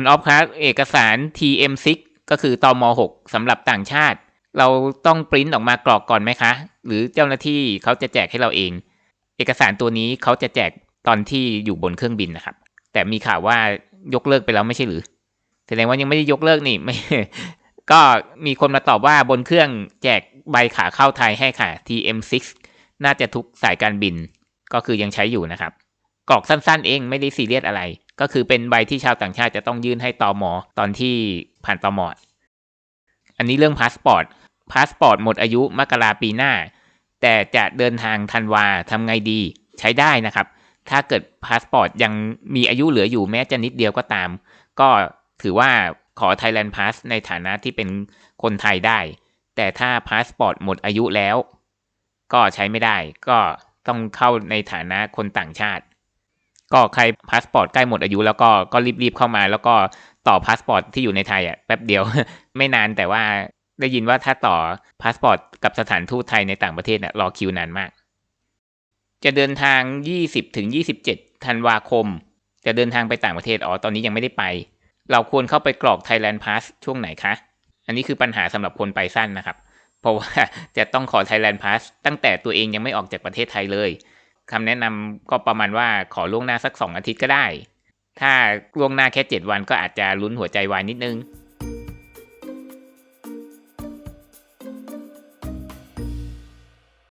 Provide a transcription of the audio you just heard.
คุณออฟครับเอกสาร TM6 ก็คือตม6สำหรับต่างชาติ เราต้องปริ้นออกมากรอกก่อนไหมคะ หรือเจ้าหน้าที่เขาจะแจกให้เราเอง เอกสารตัวนี้เขาจะแจกตอนที่อยู่บนเครื่องบินนะครับ แต่มีข่าวว่ายกเลิกไปแล้วไม่ใช่หรือแสดงว่ายังไม่ได้ยกเลิกนี่ไม่ก็มีคนมาตอบว่าบนเครื่องแจกใบขาเข้าไทยให้ค่ะ TM6 น่าจะทุกสายการบิน ก็คือยังใช้อยู่นะครับ กรอกสั้นๆเองไม่ได้ซีเรียสอะไร ก็คือเป็นใบที่ชาวต่างชาติจะต้องยื่นให้ตอมอตอนที่ผ่านตอมออันนี้เรื่องพาสปอร์ต พาสปอร์ตหมดอายุมกราปีหน้า แต่จะเดินทางธันวาทำไงดีใช้ได้นะครับ ถ้าเกิดพาสปอร์ตยังมีอายุเหลืออยู่แม้จะนิดเดียวก็ตาม ก็ถือว่าขอ Thailand Pass ในฐานะที่เป็นคนไทยได้ แต่ถ้าพาสปอร์ตหมดอายุแล้ว ก็ใช้ไม่ได้ ก็ต้องเข้าในฐานะคนต่างชาติ ก็ใครพาสปอร์ตใกล้หมดอายุแล้วก็ก็รีบๆเข้ามา แล้วก็ต่อพาสปอร์ตที่อยู่ในไทยอะแป๊บเดียว ไม่นานแต่ว่าได้ยินว่าถ้าต่อพาสปอร์ตกับสถานทูตไทยในต่างประเทศน่ะรอคิวนานมาก จะเดินทาง 20ถึง27 ธันวาคม จะเดินทางไปต่างประเทศอ๋อตอนนี้ยังไม่ได้ไป เราควรเข้าไปกรอก Thailand Pass ช่วงไหนคะ อันนี้คือปัญหาสำหรับคนไปสั้นนะครับ เพราะว่าจะต้องขอ Thailand Pass ตั้งแต่ตัวเองยังไม่ออกจากประเทศไทยเลย คำแนะนำก็ประมาณว่าขอล่วงหน้าสักสองอาทิตย์ก็ได้ ถ้าล่วงหน้าแค่ 7 วันก็อาจจะลุ้นหัวใจวายนิดนึง